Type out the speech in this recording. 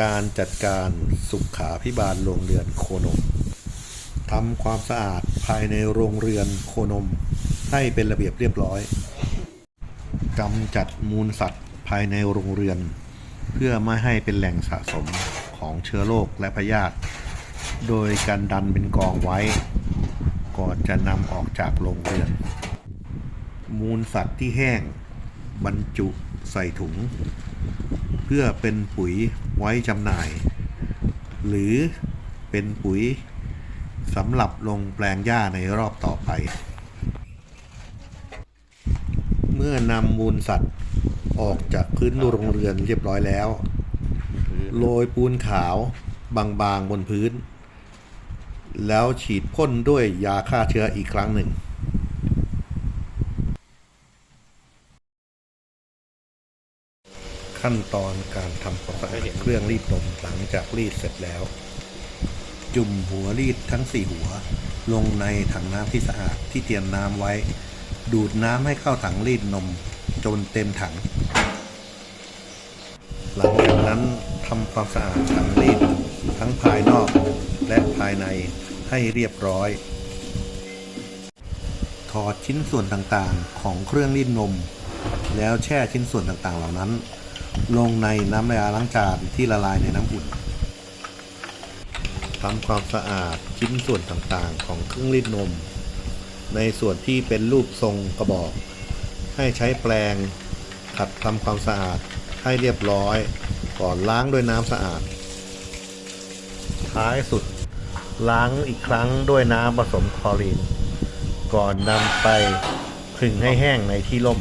การจัดการสุขาพิบาลโรงเรือนโคนมทำความสะอาดภายในโรงเรือนโคนม ให้เป็นระเบียบเรียบร้อยกำจัดมูลสัตว์ภายในโรงเรือน เพื่อไม่ให้เป็นแหล่งสะสมของเชื้อโรคและพยาธิโดยการดันเป็นกองไว้ ก่อนจะนำออกจากโรงเรือน มูลสัตว์ที่แห้ง บรรจุใส่ถุง เพื่อเป็นปุ๋ยไว้จำหน่าย หรือเป็นปุ๋ยสำหรับลงแปลงหญ้าในรอบต่อไป เมื่อนำมูลสัตว์ออกจากพื้นโรงเรือนเรียบร้อยแล้ว โรยปูนขาวบางๆบนพื้น แล้วฉีดพ่นด้วยยาฆ่าเชื้ออีกครั้งหนึ่ง ขั้นตอนการทำความสะอาดเครื่องรีดนมหลังจากรีดเสร็จแล้ว จุ่มหัวรีดทั้งสี่หัว ลงในถังน้ำที่สะอาดที่เตรียมน้ำไว้ ดูดน้ำให้เข้าถังรีดนมจนเต็มถัง หลังจากนั้นทำความสะอาดถังรีดทั้งภายนอกและภายในให้เรียบร้อยถอดชิ้นส่วนต่างๆ ของเครื่องรีดนม แล้วแช่ชิ้นส่วนต่างๆ เหล่านั้น ลงในน้ำยาล้างจานที่ละลายในน้ำอุ่นทำความสะอาดชิ้นส่วนต่างๆ ของเครื่องรีดนม ในส่วนที่เป็นรูปทรงกระบอก ให้ใช้แปรงขัดทำความสะอาดให้เรียบร้อย ก่อนล้างด้วยน้ำสะอาด ท้ายสุดล้างอีกครั้งด้วยน้ำผสมคลอรีน ก่อนนำไปผึ่งให้แห้งในที่ร่ม